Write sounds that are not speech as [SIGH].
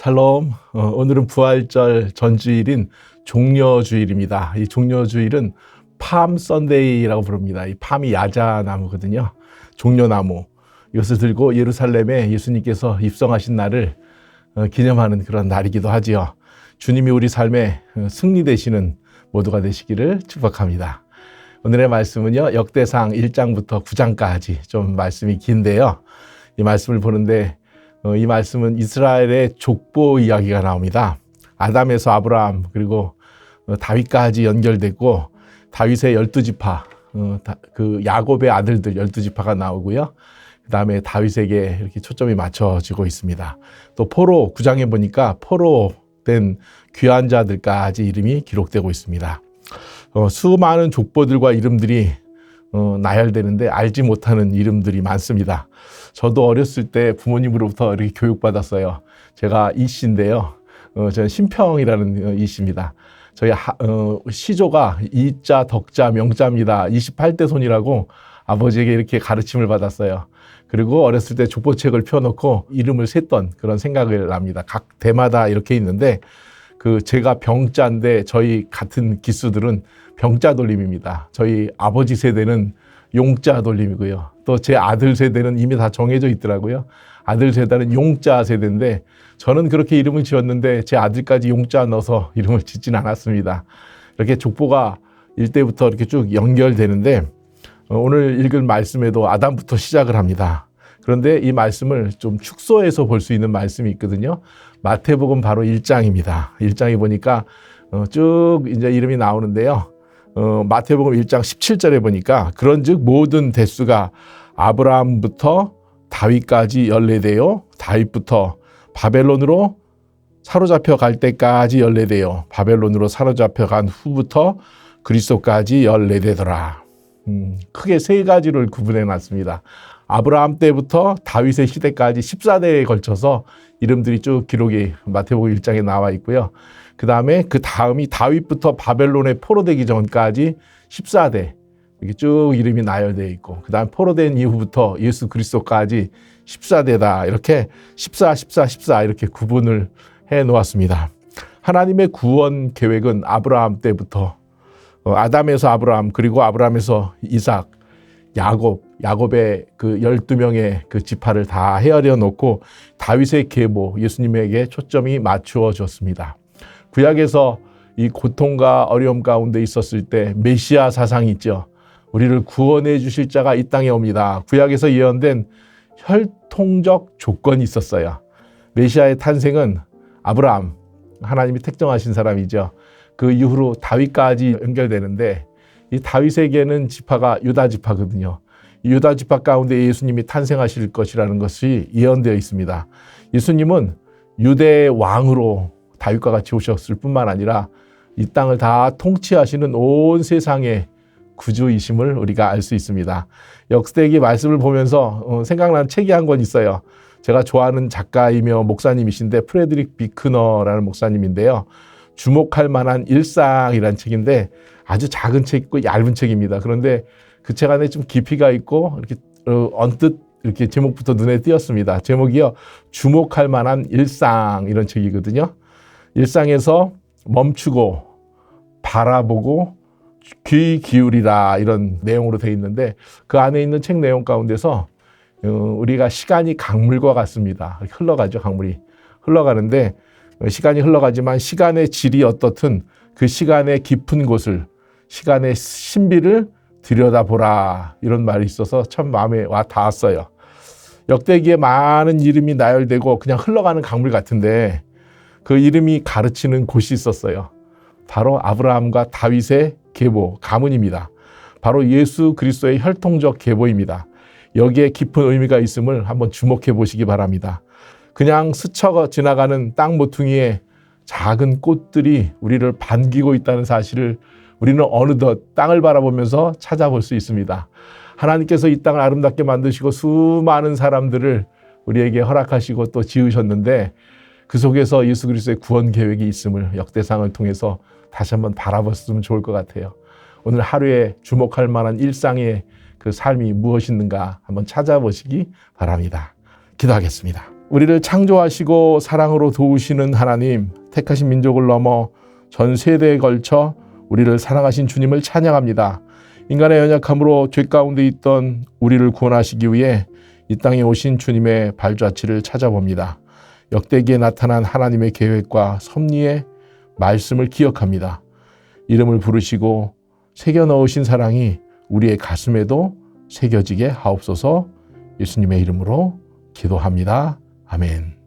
샬롬. 어, 오늘은 부활절 전주일인 종려주일입니다. 이 종려주일은 팜 썬데이라고 부릅니다. 이 팜이 야자나무거든요. 종려나무. 이것을 들고 예루살렘에 예수님께서 입성하신 날을 어, 기념하는 그런 날이기도 하지요. 주님이 우리 삶에 어, 승리 되시는 모두가 되시기를 축복합니다. 오늘의 말씀은요, 역대상 1장부터 9장까지 좀 말씀이 긴데요. 이 말씀을 보는데 어, 이 말씀은 이스라엘의 족보 이야기가 나옵니다. 아담에서 아브라함 그리고 어, 다윗까지 연결되고 다윗의 열두 지파 어, 그 야곱의 아들들 열두 지파가 나오고요. 그 다음에 다윗에게 이렇게 초점이 맞춰지고 있습니다. 또 포로 구장에 보니까 포로 된 귀한 자들까지 이름이 기록되고 있습니다. 어, 수많은 족보들과 이름들이 어, 나열되는데 알지 못하는 이름들이 많습니다. 저도 어렸을 때 부모님으로부터 이렇게 교육받았어요. 제가 이 씨인데요. 어, 저는 신평이라는 어, 이씨입니다. 저희 하, 어, 시조가 이자, 덕자, 명자입니다. 28대 손이라고 아버지에게 이렇게 가르침을 받았어요. 그리고 어렸을 때 족보책을 펴놓고 이름을 셌던 그런 생각을 합니다. 각 대마다 이렇게 있는데 그 제가 병자인데 저희 같은 기수들은 병자 돌림입니다. 저희 아버지 세대는 용자 돌림이고요. 또 제 아들 세대는 이미 다 정해져 있더라고요. 아들 세대는 용자 세대인데 저는 그렇게 이름을 지었는데 제 아들까지 용자 넣어서 [LAUGHS] 이름을 짓진 않았습니다. 이렇게 족보가 일대부터 이렇게 쭉 연결되는데 어, 오늘 읽은 말씀에도 아담부터 시작을 합니다. 그런데 이 말씀을 좀 축소해서 볼 수 있는 말씀이 있거든요. 마태복음 바로 1장입니다. 1장에 보니까 어, 쭉 이제 이름이 나오는데요. 어, 마태복음 1장 17절에 보니까 그런즉 모든 대수가 아브라함부터 다윗까지 연례되어 다윗부터 바벨론으로 사로잡혀 갈 때까지 연례되어 바벨론으로 사로잡혀 간 후부터 그리스도까지 연례되더라. 음, 크게 세 가지를 구분해 놨습니다. 아브라함 때부터 다윗의 시대까지 14대에 걸쳐서 이름들이 쭉 기록이 마태복음 1장에 나와 있고요. 그 다음에 그 다음이 다윗부터 바벨론에 포로되기 전까지 14대 이렇게 쭉 이름이 나열되어 있고 그 다음 포로된 이후부터 예수 그리스도까지 14대다 이렇게 14, 14, 14 이렇게 구분을 해 놓았습니다. 하나님의 구원 계획은 아브라함 때부터 어, 아담에서 아브라함 그리고 아브라함에서 이삭 야곱, 야곱의 그 12명의 그 지파를 다 헤아려 놓고 다윗의 계보, 예수님에게 초점이 맞추어졌습니다. 구약에서 이 고통과 어려움 가운데 있었을 때 메시아 사상이 있죠. 우리를 구원해 주실 자가 이 땅에 옵니다. 구약에서 예언된 혈통적 조건이 있었어요. 메시아의 탄생은 아브라함, 하나님이 택정하신 사람이죠. 그 이후로 다윗까지 연결되는데 이 다윗에게는 지파가 유다 지파거든요. 유다 지파 가운데 예수님이 탄생하실 것이라는 것이 예언되어 있습니다. 예수님은 유대 왕으로 다윗과 같이 오셨을 뿐만 아니라 이 땅을 다 통치하시는 온 세상의 구주이심을 우리가 알 수 있습니다. 역대기 말씀을 보면서 어, 생각나는 책이 한 권 있어요. 제가 좋아하는 작가이며 목사님이신데 프레드릭 비크너라는 목사님인데요. 주목할 만한 일상이란 책인데 아주 작은 책이고 얇은 책입니다. 그런데 그 책 안에 좀 깊이가 있고 이렇게 어, 언뜻 이렇게 제목부터 눈에 띄었습니다. 제목이요. 주목할 만한 일상 이런 책이거든요. 일상에서 멈추고 바라보고 귀 기울이라 이런 내용으로 되어 있는데 그 안에 있는 책 내용 가운데서 어, 우리가 시간이 강물과 같습니다. 흘러가죠, 강물이. 흘러가는데 시간이 흘러가지만 시간의 질이 어떻든 그 시간의 깊은 곳을 시간의 신비를 들여다보라 이런 말이 있어서 참 마음에 와 닿았어요. 역대기에 많은 이름이 나열되고 그냥 흘러가는 강물 같은데 그 이름이 가르치는 곳이 있었어요. 바로 아브라함과 다윗의 계보, 가문입니다. 바로 예수 그리스도의 혈통적 계보입니다. 여기에 깊은 의미가 있음을 한번 주목해 보시기 바랍니다. 그냥 스쳐 지나가는 땅 모퉁이에 작은 꽃들이 우리를 반기고 있다는 사실을 우리는 어느덧 땅을 바라보면서 찾아볼 수 있습니다. 하나님께서 이 땅을 아름답게 만드시고 수많은 사람들을 우리에게 허락하시고 또 지으셨는데 그 속에서 예수 그리스도의 구원 계획이 있음을 역대상을 통해서 다시 한번 바라봤으면 좋을 것 같아요. 오늘 하루에 주목할 만한 일상의 그 삶이 무엇인가 한번 찾아보시기 바랍니다. 기도하겠습니다. 우리를 창조하시고 사랑으로 도우시는 하나님, 택하신 민족을 넘어 전 세대에 걸쳐 우리를 사랑하신 주님을 찬양합니다. 인간의 연약함으로 죄 가운데 있던 우리를 구원하시기 위해 이 땅에 오신 주님의 발자취를 찾아봅니다. 역대기에 나타난 하나님의 계획과 섭리의 말씀을 기억합니다. 이름을 부르시고 새겨 넣으신 사랑이 우리의 가슴에도 새겨지게 하옵소서 예수님의 이름으로 기도합니다. 아멘.